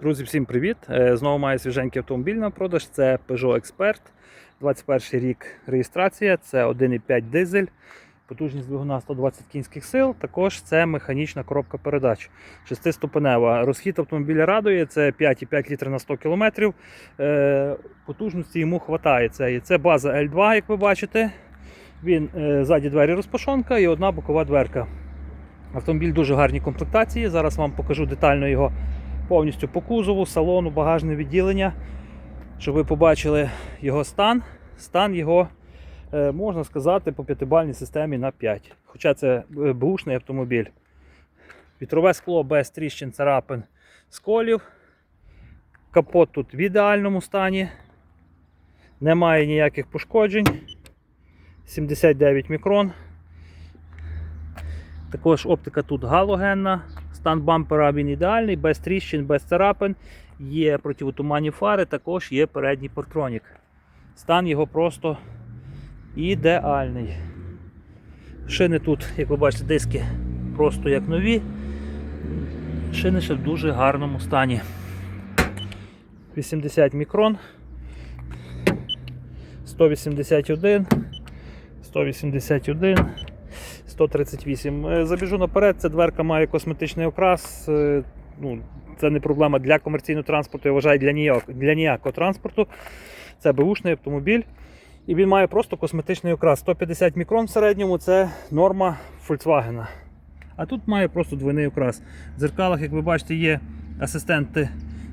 Друзі, всім привіт! Е, Знову маю свіженький автомобіль на продаж. Це Peugeot Expert. 21 рік реєстрація, це 1,5 дизель, потужність двигуна 120 кінських сил. Також це механічна коробка передач. Шестиступенева. Розхід автомобіля радує, це 5,5 літр на 100 км. Е, Потужності йому вистачає. Це, це база L2, як ви бачите. Він е, ззаді двері розпашонка і одна бокова дверка. Автомобіль дуже гарній комплектації. Зараз вам покажу детально його повністю по кузову, салону, багажне відділення, щоб ви побачили його стан. Стан його, е, можна сказати, по п'ятибальній системі на 5. Хоча це е, бушний автомобіль. Вітрове скло без тріщин, царапин, сколів. Капот тут в ідеальному стані. Немає ніяких пошкоджень. 79 мікрон. Також оптика тут галогенна. Стан бампера він ідеальний, без тріщин, без царапин. Є противотуманні фари, також є передній портронік. Стан його просто ідеальний. Шини тут, як ви бачите, диски просто як нові. Шини ще в дуже гарному стані. 80 мікрон. 181, 181. 138. Е, Забіжу наперед, ця дверка має косметичний окрас. Е, Ну, це не проблема для комерційного транспорту, я вважаю, для ніякого, для ніякого транспорту. Це беушний автомобіль. І він має просто косметичний окрас. 150 мікрон в середньому це норма Volkswagen. А тут має просто двойний окрас. В дзеркалах, як ви бачите, є асистенти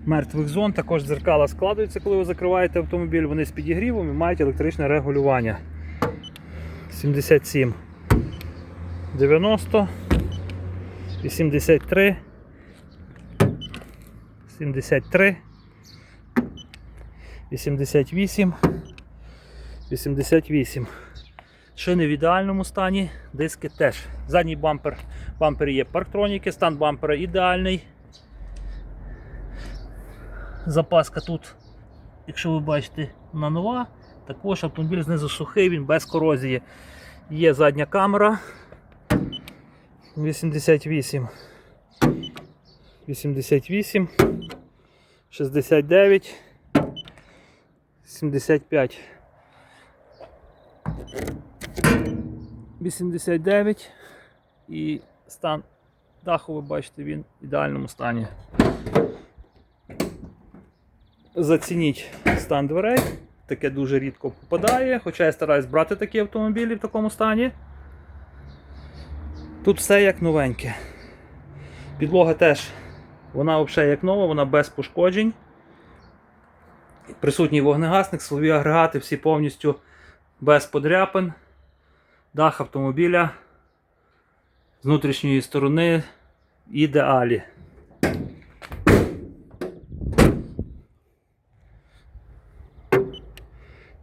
мертвих зон. Також дзеркала складаються, коли ви закриваєте автомобіль. Вони з підігрівом і мають електричне регулювання. 77. 90, 83, 73, 88, 88. Шини в ідеальному стані, диски теж. Задній бампер, в бампері є парктроніки, стан бампера ідеальний. Запаска тут, якщо ви бачите, вона нова. Також автомобіль знизу сухий, він без корозії. Є задня камера. 88, 88, 69, 75, 89 і стан даху, ви бачите, він в ідеальному стані. Зацініть стан дверей. Таке дуже рідко попадає, хоча я стараюсь брати такі автомобілі в такому стані. Тут все як новеньке. Підлога теж, вона взагалі як нова, вона без пошкоджень. Присутній вогнегасник, силові агрегати, всі повністю без подряпин. Дах автомобіля з внутрішньої сторони ідеалі.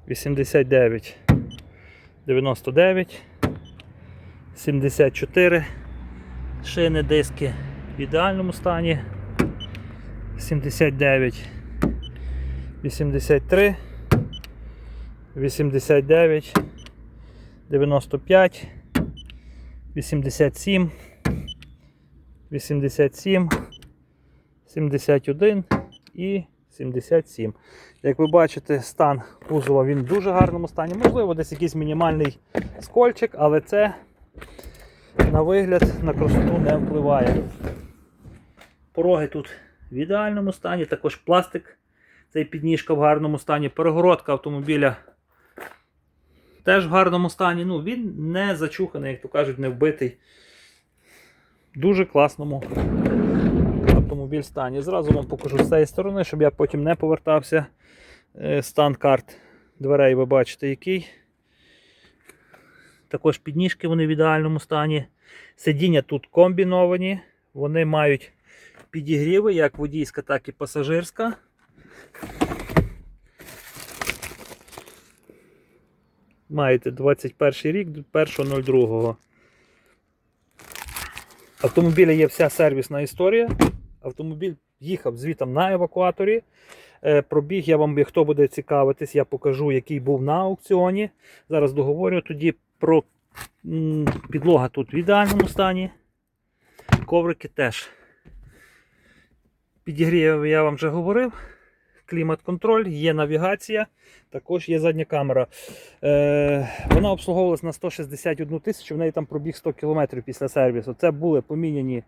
Вісімдесят дев'ять, дев'яносто дев'ять. 74 шини диски в ідеальному стані. 79, 83, 89, 95, 87, 87, 71 і 77. Як ви бачите, стан кузова він в дуже гарному стані. Можливо, десь якийсь мінімальний скольчик, але це на вигляд, на красоту не впливає. Пороги тут в ідеальному стані, також пластик, цей підніжка в гарному стані, перегородка автомобіля теж в гарному стані. Ну, Він не зачуханий, як то кажуть, не вбитий. Дуже класному автомобіль стані. Зразу вам покажу з цієї сторони, щоб я потім не повертався. Е, Стан карт дверей ви бачите який. Також підніжки вони в ідеальному стані. Сидіння тут комбіновані, вони мають підігріви, як водійська, так і пасажирська. Маєте 21 рік, 1.02. Автомобіля є вся сервісна історія. Автомобіль їхав звітом на евакуаторі. Е, Пробіг я вам, хто буде цікавитись, я покажу, який був на аукціоні. Зараз договорю тоді про підлога тут в ідеальному стані. Коврики теж. Підігрів я вам вже говорив. Клімат-контроль, є навігація, також є задня камера. Е, вона обслуговувалась на 161 тисячу, в неї там пробіг 100 км після сервісу. Це були поміняні,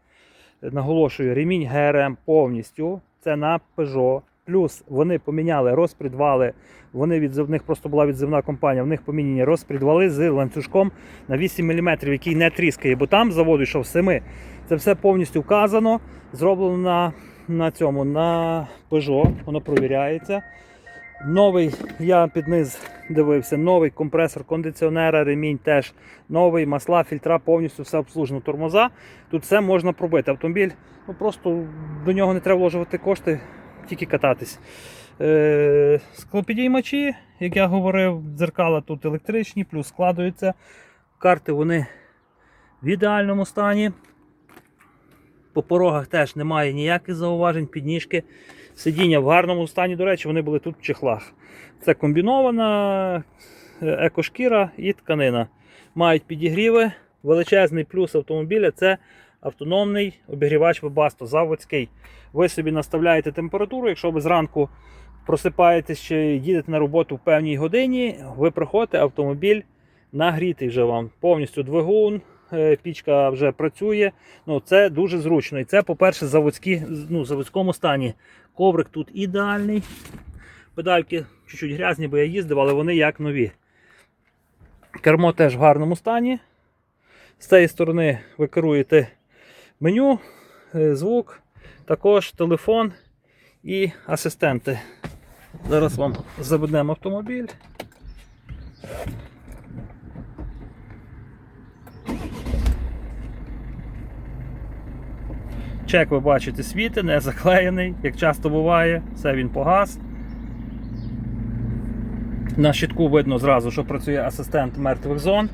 наголошую, ремінь ГРМ повністю. Це на Peugeot. Плюс вони поміняли розпредвали. Вони від в них просто була відзивна компанія. В них поміняні розпредвали з ланцюжком на 8 мм, який не тріскає, бо там заводу йшов 7. Це все повністю вказано, зроблено на, на цьому на Peugeot, воно провіряється. Новий, я під низ дивився, новий компресор кондиціонера, ремінь теж новий, масла, фільтра, повністю все обслужено. Тормоза. Тут все можна пробити. Автомобіль, ну просто до нього не треба вложувати кошти, тільки кататись. Е, склопідіймачі, як я говорив, дзеркала тут електричні, плюс складуються. Карти вони в ідеальному стані. По порогах теж немає ніяких зауважень, підніжки. Сидіння в гарному стані, до речі, вони були тут в чехлах. Це комбінована е, екошкіра і тканина. Мають підігріви. Величезний плюс автомобіля це автономний обігрівач Webasto, заводський. Ви собі наставляєте температуру, якщо ви зранку просипаєтесь чи їдете на роботу в певній годині, ви приходите, автомобіль нагрітий вже вам. Повністю двигун, е, пічка вже працює. Ну, Це дуже зручно. І це, по-перше, заводські, ну, заводському стані. Коврик тут ідеальний. Педальки чуть-чуть грязні, бо я їздив, але вони як нові. Кермо теж в гарному стані. З цієї сторони ви керуєте меню, е, звук, також телефон і асистенти. Зараз вам заведемо автомобіль. Чек ви бачите світи, не заклеєний, як часто буває, все він погас. На щитку видно зразу, що працює асистент мертвих зон.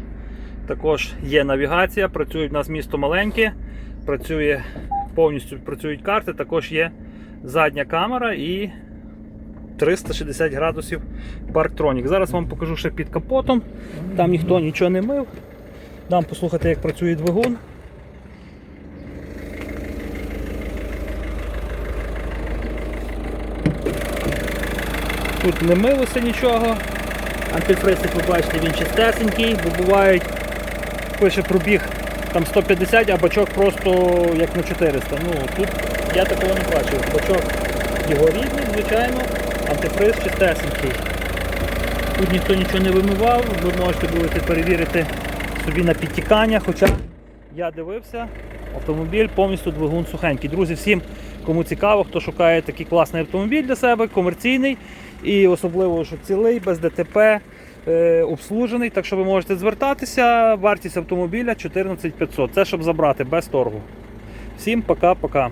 Також є навігація, працює в нас місто маленьке, працює, повністю працюють карти, також є задня камера і 360 градусів парктронік. Зараз вам покажу ще під капотом. Там ніхто нічого не мив. Дам послухати, як працює двигун. Тут не милося нічого. Антифрисик, ви бачите, він чистесенький, бо бувають, пише пробіг там 150, а бачок просто як на 400. Ну, Тут я такого не бачив. Бачок його рідний, звичайно, антифриз чистесенький. Тут ніхто нічого не вимивав, ви можете будете перевірити собі на підтікання, хоча я дивився, автомобіль повністю двигун сухенький. Друзі, всім, кому цікаво, хто шукає такий класний автомобіль для себе, комерційний і особливо, що цілий, без ДТП, е, обслужений. Так що ви можете звертатися. Вартість автомобіля 14500. Це щоб забрати без торгу. Всім пока-пока.